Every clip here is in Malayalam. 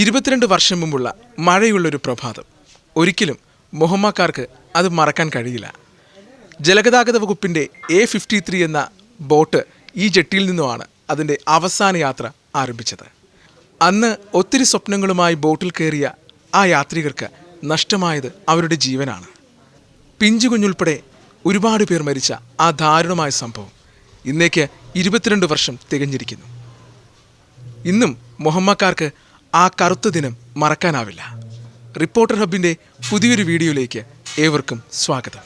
ഇരുപത്തിരണ്ട് വർഷം മുമ്പുള്ള മഴയുള്ളൊരു പ്രഭാതം. ഒരിക്കലും മുഹമ്മക്കാർക്ക് അത് മറക്കാൻ കഴിയില്ല. ജലഗതാഗത വകുപ്പിന്റെ എ ഫിഫ്റ്റി ത്രീ എന്ന ബോട്ട് ഈ ജെട്ടിയിൽ നിന്നുമാണ് അതിന്റെ അവസാന യാത്ര ആരംഭിച്ചത്. അന്ന് ഒത്തിരി സ്വപ്നങ്ങളുമായി ബോട്ടിൽ കയറിയ ആ യാത്രികർക്ക് നഷ്ടമായത് അവരുടെ ജീവനാണ്. പിഞ്ചു കുഞ്ഞുൾപ്പെടെ ഒരുപാട് പേർ മരിച്ച ആ ദാരുണമായ സംഭവം ഇന്നേക്ക് ഇരുപത്തിരണ്ട് വർഷം തികഞ്ഞിരിക്കുന്നു. ഇന്നും മുഹമ്മക്കാർക്ക് ആ കറുത്ത ദിനം മറക്കാനാവില്ല. റിപ്പോർട്ടർ ഹബിന്റെ പുതിയൊരു വീഡിയോയിലേക്ക് ഏവർക്കും സ്വാഗതം.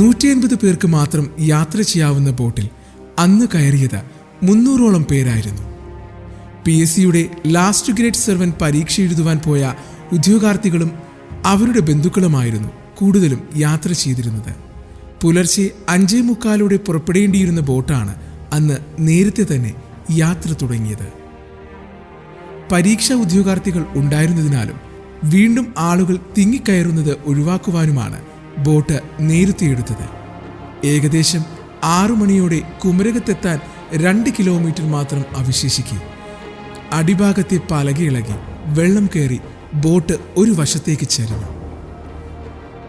നൂറ്റി അൻപത് പേർക്ക് മാത്രം യാത്ര ചെയ്യാവുന്ന ബോട്ടിൽ അന്ന് കയറിയത് മുന്നൂറോളം പേരായിരുന്നു. പി എസ് സിയുടെ ലാസ്റ്റ് ഗ്രേഡ് സെർവൻ പരീക്ഷ എഴുതുവാൻ പോയ ഉദ്യോഗാർത്ഥികളും അവരുടെ ബന്ധുക്കളുമായിരുന്നു കൂടുതലും യാത്ര ചെയ്തിരുന്നത്. പുലർച്ചെ അഞ്ചേ മുക്കാലോടെ പുറപ്പെടേണ്ടിയിരുന്ന ബോട്ടാണ് അന്ന് നേരത്തെ തന്നെ യാത്ര തുടങ്ങിയത്. പരീക്ഷാ ഉദ്യോഗാർത്ഥികൾ ഉണ്ടായിരുന്നതിനാലും വീണ്ടും ആളുകൾ തിങ്ങിക്കയറുന്നത് ഒഴിവാക്കുവാനുമാണ് ബോട്ട് നേരത്തെ എടുത്തത്. ഏകദേശം ആറു മണിയോടെ കുമരകത്തെത്താൻ രണ്ട് കിലോമീറ്റർ മാത്രം അവശേഷിക്കെ. അടിഭാഗത്തെ പലകയിളകി വെള്ളം കയറി ബോട്ട് ഒരു വശത്തേക്ക് ചരിഞ്ഞു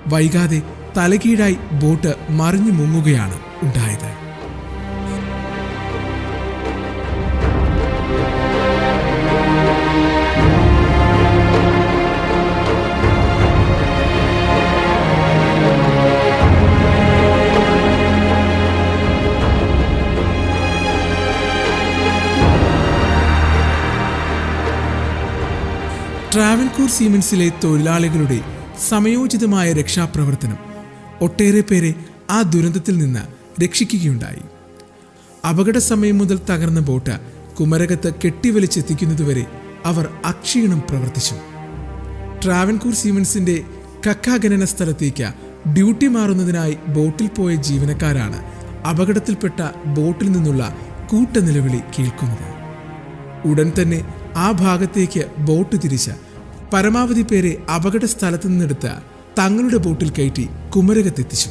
വൈകാതെ തലകീഴായി ബോട്ട് മറിഞ്ഞു മുങ്ങുകയാണ് ഉണ്ടായത്. ട്രാവൻകൂർ സീമെൻസിലെ തൊഴിലാളികളുടെ സമയോചിതമായ രക്ഷാപ്രവർത്തനം ഒട്ടേറെ പേരെ ആ ദുരന്തത്തിൽ നിന്ന് രക്ഷിക്കുകയുണ്ടായി. അപകട സമയം മുതൽ തകർന്ന ബോട്ട് കുമരകത്ത് കെട്ടിവലിച്ചെത്തിക്കുന്നതുവരെ അവർ അക്ഷീണം പ്രവർത്തിച്ചു. ട്രാവൻകൂർ സീമൻസിന്റെ കക്കാഖനന സ്ഥലത്തേക്ക് ഡ്യൂട്ടി മാറുന്നതിനായി ബോട്ടിൽ പോയ ജീവനക്കാരാണ് അപകടത്തിൽപ്പെട്ട ബോട്ടിൽ നിന്നുള്ള കൂട്ടനിലവിളി കേൾക്കുന്നത്. ഉടൻ തന്നെ ആ ഭാഗത്തേക്ക് ബോട്ട് തിരിച്ച് പരമാവധി പേരെ അപകട സ്ഥലത്തു നിന്നെടുത്ത് തങ്ങളുടെ ബോട്ടിൽ കയറ്റി കുമരകത്തെത്തിച്ചു.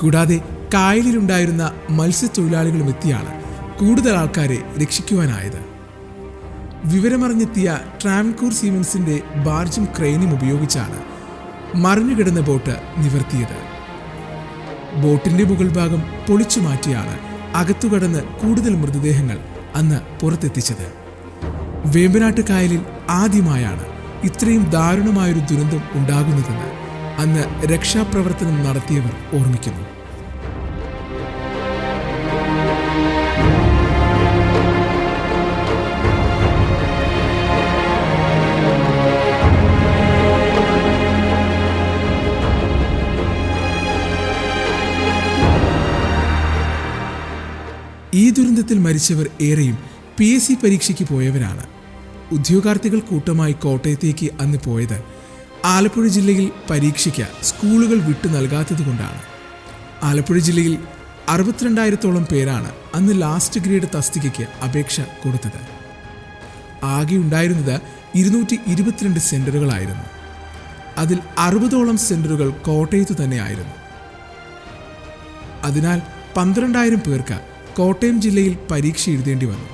കൂടാതെ കായലിലുണ്ടായിരുന്ന മത്സ്യത്തൊഴിലാളികളും എത്തിയാണ് കൂടുതൽ ആൾക്കാരെ രക്ഷിക്കുവാനായത്. വിവരമറിഞ്ഞെത്തിയ ട്രാൻകൂർ സീമൻസിന്റെ ബാർജും ക്രെയിനും ഉപയോഗിച്ചാണ് മറിഞ്ഞുകിടന്ന ബോട്ട് നിവർത്തിയത്. ബോട്ടിന്റെ മുകൾ ഭാഗം പൊളിച്ചു മാറ്റിയാണ് അകത്തുകടന്ന് കൂടുതൽ മൃതദേഹങ്ങൾ അന്ന് പുറത്തെത്തിച്ചത്. വേമ്പനാട്ട് കായലിൽ ആദ്യമായാണ് ഇത്രയും ദാരുണമായൊരു ദുരന്തം ഉണ്ടാകുന്നതെന്ന് അന്ന് രക്ഷാപ്രവർത്തനം നടത്തിയവർ ഓർമ്മിക്കുന്നു. ഈ ദുരന്തത്തിൽ മരിച്ചവർ ഏറെയും പി എസ് സി പരീക്ഷയ്ക്ക് പോയവരാണ്. ഉദ്യോഗാർത്ഥികൾ കൂട്ടമായി കോട്ടയത്തേക്ക് അന്ന് പോയത് ആലപ്പുഴ ജില്ലയിൽ പരീക്ഷയ്ക്ക് സ്കൂളുകൾ വിട്ടു നൽകാത്തതുകൊണ്ടാണ് ആലപ്പുഴ ജില്ലയിൽ അറുപത്തിരണ്ടായിരത്തോളം പേരാണ് അന്ന് ലാസ്റ്റ് ഗ്രേഡ് തസ്തികയ്ക്ക് അപേക്ഷ കൊടുത്തത്. ആകെ ഉണ്ടായിരുന്നത് ഇരുന്നൂറ്റി ഇരുപത്തിരണ്ട് സെന്ററുകളായിരുന്നു. അതിൽ അറുപതോളം സെന്ററുകൾ കോട്ടയത്ത് തന്നെയായിരുന്നു. അതിനാൽ പന്ത്രണ്ടായിരം പേർക്ക് കോട്ടയം ജില്ലയിൽ പരീക്ഷ എഴുതേണ്ടി വന്നു.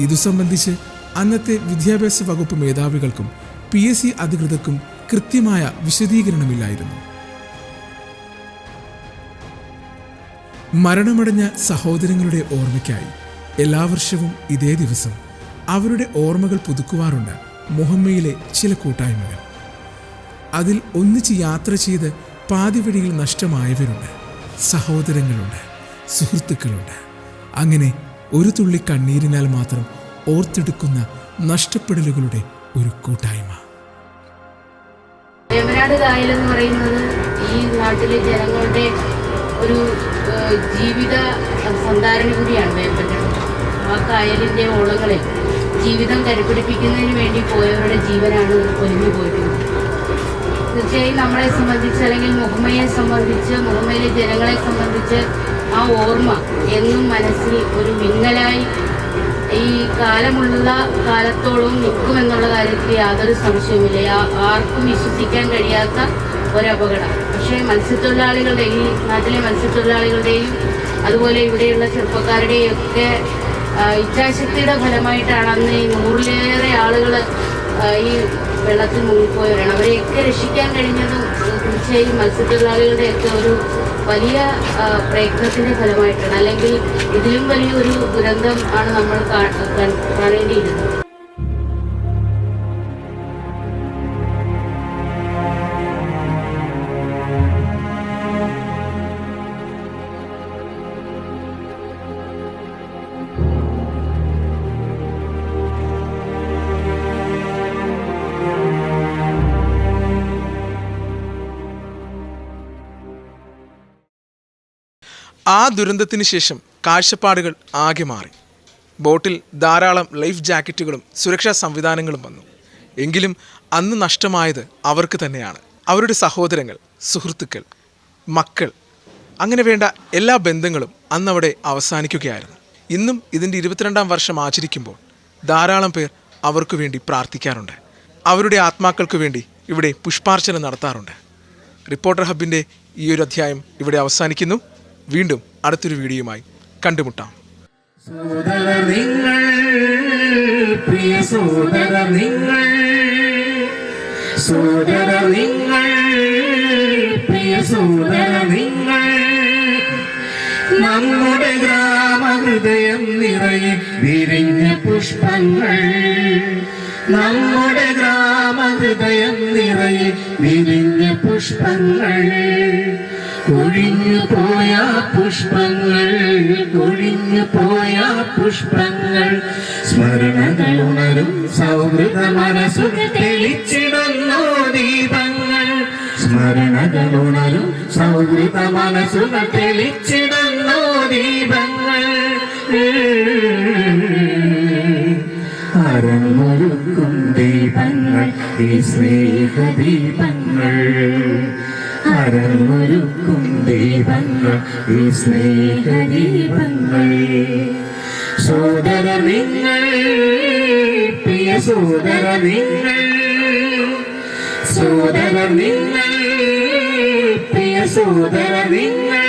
ഇതു സംബന്ധിച്ച് അന്നത്തെ വിദ്യാഭ്യാസ വകുപ്പ് മേധാവികൾക്കും പി എസ് സി അധികൃതർക്കും കൃത്യമായ വിശദീകരണമില്ലായിരുന്നു. മരണമടഞ്ഞ സഹോദരങ്ങളുടെ ഓർമ്മയ്ക്കായി എല്ലാ വർഷവും ഇതേ ദിവസം അവരുടെ ഓർമ്മകൾ പുതുക്കുവാറുണ്ട് മുഹമ്മയിലെ ചില കൂട്ടായ്മകൾ. അതിൽ ഒന്നിച്ച് യാത്ര ചെയ്ത് പാതിവഴിയിൽ നഷ്ടമായവരുണ്ട്. സഹോദരങ്ങളുണ്ട് സുഹൃത്തുക്കളുണ്ട്. അങ്ങനെ ഒരു തുള്ളി കണ്ണീരിനാൽ മാത്രം ഓർത്തെടുക്കുന്ന നഷ്ടപ്പെടലുകളുടെ ഒരു കൂട്ടായ്മ. വേമ്പനാട് കായൽ എന്ന് പറയുന്നത് ഈ നാട്ടിലെ ജനങ്ങളുടെ ഒരു ജീവിത സന്ധാരണ കൂടിയാണ് വേമ്പനാട് ആ കായലിന്റെ ഓളങ്ങളിൽ ജീവിതം കരുപിടിപ്പിക്കുന്നതിന് വേണ്ടി പോയവരുടെ ജീവനാണ് ഒലിഞ്ഞു പോയിട്ടുള്ളത്. തീർച്ചയായും നമ്മളെ സംബന്ധിച്ച് അല്ലെങ്കിൽ മുഹമ്മയെ സംബന്ധിച്ച് മുഹമ്മയിലെ ജനങ്ങളെ സംബന്ധിച്ച് ആ ഓർമ്മ എന്നും മനസ്സിൽ ഒരു മിന്നലായി കാലമുള്ള കാലത്തോളം നിൽക്കുമെന്നുള്ള കാര്യത്തിൽ യാതൊരു സംശയവുമില്ല. ആർക്കും വിശ്വസിക്കാൻ കഴിയാത്ത ഒരപകടം. പക്ഷേ മത്സ്യത്തൊഴിലാളികളുടെ ഈ നാട്ടിലെ മത്സ്യത്തൊഴിലാളികളുടെയും അതുപോലെ ഇവിടെയുള്ള ചെറുപ്പക്കാരുടെയും ഒക്കെ ഇച്ഛാശക്തിയുടെ ഫലമായിട്ടാണ് അന്ന് ഈ നൂറിലേറെ ആളുകൾ ഈ വെള്ളത്തിൽ മുങ്ങിപ്പോയവരാണ് അവരെയൊക്കെ രക്ഷിക്കാൻ കഴിഞ്ഞത് തീർച്ചയായും മത്സ്യത്തൊഴിലാളികളുടെയൊക്കെ ഒരു വലിയ പ്രയത്നത്തിന്റെ ഫലമായിട്ടാണ്. അല്ലെങ്കിൽ ഇതിലും വലിയൊരു ദുരന്തം ആണ് നമ്മൾ കാണേണ്ടിയിരുന്നത്. ആ ദുരന്തത്തിന് ശേഷം കാഴ്ചപ്പാടുകൾ ആകെ മാറി. ബോട്ടിൽ ധാരാളം ലൈഫ് ജാക്കറ്റുകളും സുരക്ഷാ സംവിധാനങ്ങളും വന്നു. എങ്കിലും അന്ന് നഷ്ടമായത് അവർക്ക് തന്നെയാണ്. അവരുടെ സഹോദരങ്ങൾ സുഹൃത്തുക്കൾ മക്കൾ അങ്ങനെ വേണ്ട എല്ലാ ബന്ധങ്ങളും അന്നവിടെ അവസാനിക്കുകയായിരുന്നു. ഇന്നും ഇതിന്റെ ഇരുപത്തിരണ്ടാം വർഷം ആചരിക്കുമ്പോൾ ധാരാളം പേർ അവർക്ക് വേണ്ടി പ്രാർത്ഥിക്കാറുണ്ട്. അവരുടെ ആത്മാക്കൾക്ക് വേണ്ടി ഇവിടെ പുഷ്പാർച്ചന നടത്താറുണ്ട്. റിപ്പോർട്ടർ ഹബിന്റെ ഈ ഒരു അധ്യായം ഇവിടെ അവസാനിക്കുന്നു. വീണ്ടും അടുത്തൊരു വീഡിയോയുമായി കണ്ടുമുട്ടാം. സോദര നിങ്ങൾ പ്രിയ സോദര നിങ്ങൾ സോദര നിങ്ങൾ പ്രിയ സോദര നിങ്ങൾ നമ്മുടെ ഗ്രാമഹൃദയം നിറയെ വിരിഞ്ഞ പുഷ്പങ്ങൾ നമ്മുടെ ഗ്രാമഹൃദയം നിറയെ വിരിഞ്ഞ പുഷ്പങ്ങൾ കൊഴിഞ്ഞു പോയ പുഷ്പങ്ങൾ കൊഴിഞ്ഞു പോയ പുഷ്പങ്ങൾ. സ്മരണകൾ ഉണരും സൗഹൃദ മനസ്സുകൾ തെളിച്ചിടുന്നു ദീപങ്ങൾ. സ്മരണകൾ ഉണരും സൗഹൃദ മനസ്സുകൾ തെളിച്ചിടുന്നു ദീപങ്ങൾ. അരങ്ങൊരുക്കും ദീപങ്ങൾ ഈ സ്നേഹദീപങ്ങൾ. അരങ്ങൊരുക്കും ദീപങ്ങൾ ഈ സ്നേഹദീപങ്ങൾ സോദര നിങ്ങൾ പ്രിയ സോദര നിങ്ങൾ സോദര നിങ്ങൾ പ്രിയ സോദര നിങ്ങൾ.